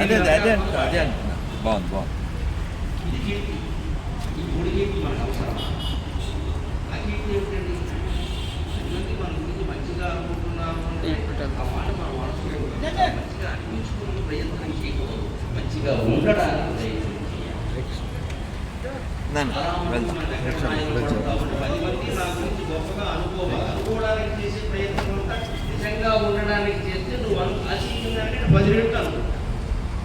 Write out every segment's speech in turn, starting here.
అదే అదే అదే అంటున్నా అదే అంటున్నా బాగుంది బాగుంది కీర్తి ఈ మూడు కీర్తి మనకు అవసరం ఆ కీర్తి ఏమిటండి ప్రతి మన గురించి మంచిగా అనుకుంటున్నాము అంటే ఆ మాట మన మనసులో ఉంటుంది. మంచిగా అనిపించుకుని ప్రయత్నం చేయకూడదు మంచిగా ఉండడానికి ప్రయత్నం చేయాలి నన్ను వెళ్తాం కాబట్టి పది మంది నా గురించి గొప్పగా అనుకోవాలి అనుకోవడానికి చేసే ప్రయత్నం అంతా నిజంగా ఉండడానికి చేస్తే నువ్వు అను ఆశించిందంటే పది రెట్లు అనుకుంటా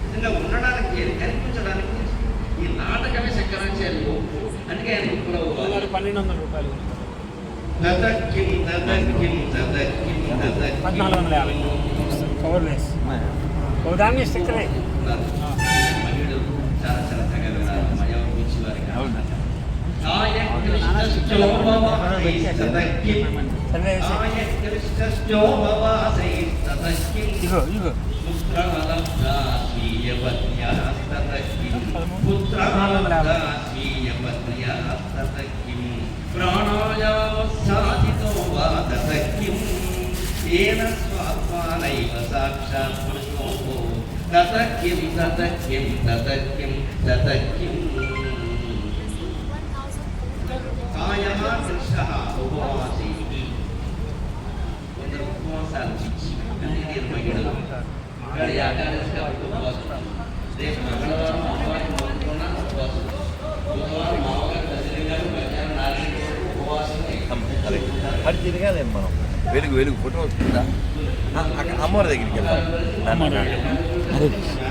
నిజంగా ఉండడానికి చేయాలి కనిపించడానికి చేయాలి. ఈ నాటకమే శంకరాచార్య ఒప్పు అందుకే ఆయన ఒప్పులో పన్నెండు వందల రూపాయలు. పద్నాలుగు వందల యాభై. కవర్ లెస్ ఒక దాని మీద స్టిక్కరే ఇగో ఇగో. ప్రాణాయామసాధితో వాదకిం ఏన స్వాత్మానైవ సాక్షాత్ పురుషో తతకిం తతకిం తతకిం తతకిం కాయः కృష్ణः ఉపవాసై కొందరు ఉపవాసాలు ఇచ్చి అన్ని నిర్మహిళలు తిరగాలేం మనం వెలుగు వెలుగు ఫోటో వస్తుందా అక్కడ అమ్మవారి దగ్గరికి వెళ్దాం నాన్న, నాన్న.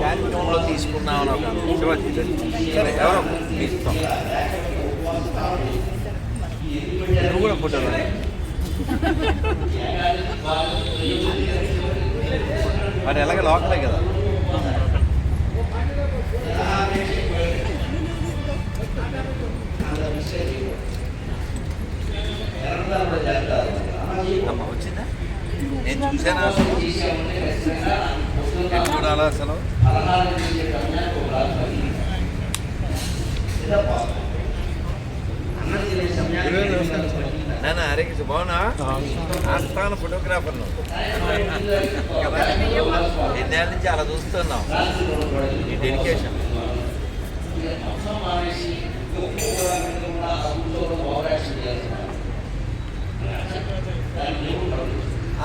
కార్యక్రమంలో తీసుకున్నామని ఒక ఎవరో నువ్వు కూడా ఫోటో మరి ఎలాగే లోకలే కదా? అమ్మ వచ్చిందా? నేను చూసానా అసలు? నేను చూడాలా అసలు నాన్న కృష్ణ బాగున్నా? ఆస్థాన ఫోటోగ్రాఫర్ ఎన్నేళ్ళ నుంచి అలా చూస్తున్నాం ఈ డెడికేషన్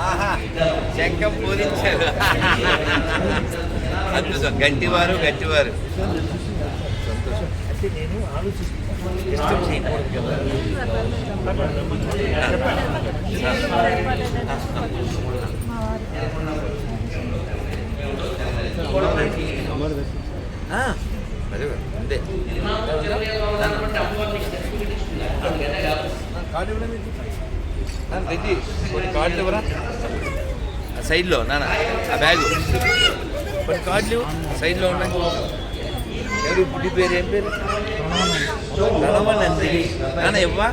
ఆహా శంఖం పూరించారు. అద్భుతం. గట్టివారు గట్టివారు. సంతోషం. అంటే నేను అదే అంతే కొన్ని కార్డులు ఇవ్వరా సైడ్లో నాన్న ఆ బ్యాగు. కొన్ని కార్డులు సైడ్లో ఉన్నాయి. ఎవరు బుడ్డి పేరు ఏం పేరు ధనవనంది నాన్న ఇవ్వా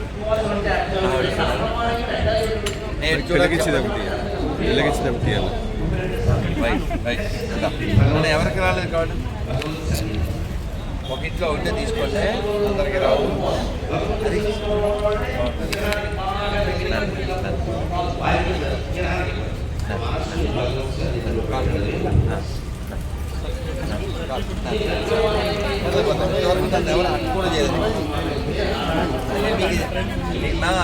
నేను పిల్లకిచ్చేది చూడకి ఒకటి పిల్లకిచ్చేది ఒకటి ఇవ్వాలి రైట్ రైట్ మన ఎవరికి రాలేదు కార్డు ఒక ఇంట్లో ఉంటే తీసుకుంటే అందరికి రావు అది బాగుంటుంది. ఎవరు అనుకూలం చేయదు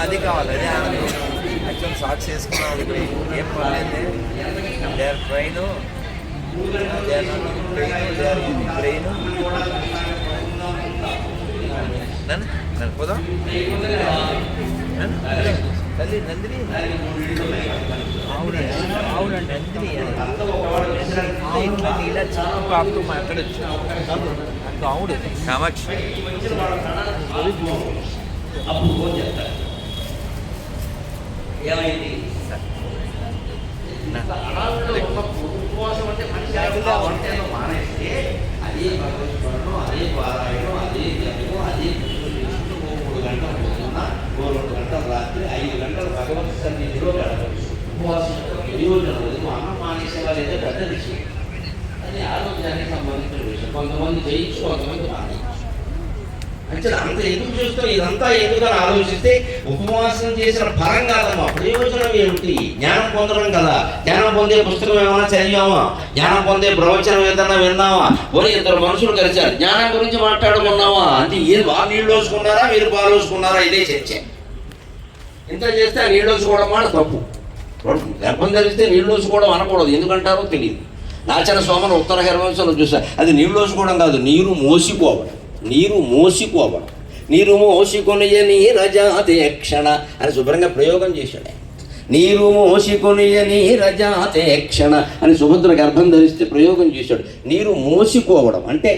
అది కావాలి అదే ఆనందం. యాక్చువల్ సాక్షి చేసుకున్నాం అది ఏం పర్లేదు they are train they are train they are train నన్ను నన్ను పోదాం. తల్లి నందిని. ఆవిడ ఆవిడ నందిని నాకు ఆవిడ కామాక్షి అప్పుడు ఫోన్ చేస్తారు ఏమైంది అనాథులు ఉన్నప్పుడు ఉపవాసం అంటే మనిషి మానేస్తే అదే పెద్ద విషయం అది ఆరోగ్యానికి సంబంధించిన విషయం కొంతమంది జయించు కొంతమంది మానేయచ్చు అంటే అంత ఎందుకు చూస్తాం ఇదంతా ఎందుకని ఆలోచిస్తే ఉపవాసం చేసిన ఫలం కాదమ్మా ప్రయోజనం ఏమిటి జ్ఞానం పొందడం కదా జ్ఞానం పొందే పుస్తకం ఏమైనా చదివామా జ్ఞానం పొందే ప్రవచనం ఏదన్నా విన్నామా ఓరే ఇద్దరు మనుషులు కలిశారు జ్ఞానం గురించి మాట్లాడుకున్నావా అంటే ఏది బాగా నీళ్ళు వేసుకున్నారా మీరు బాగా వేసుకున్నారా ఇదే చర్చ. ఇంత చేస్తే ఆ నీళ్ళు వేసుకోవడం మాట తప్పు. గర్భం ధరిస్తే నీళ్ళు వేసుకోవడం అనకూడదు. ఎందుకంటారో తెలియదు. నాచన సోమన ఉత్తర హెరవంశంలో చూసా అది నీళ్ళు వేసుకోవడం కాదు నీరు మోసిపోవడం నీరు మోసిపోవడం. నీరు మోసికొనియ నీరజాతే క్షణ అని శుభ్రంగా ప్రయోగం చేశాడు. నీరు మోసికొనియ నీరజాతే క్షణ అని సుభద్ర గర్భం ధరిస్తే ప్రయోగం చేశాడు. నీరు మోసిపోవడం అంటే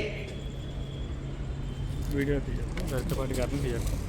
వీడియో తీయాలి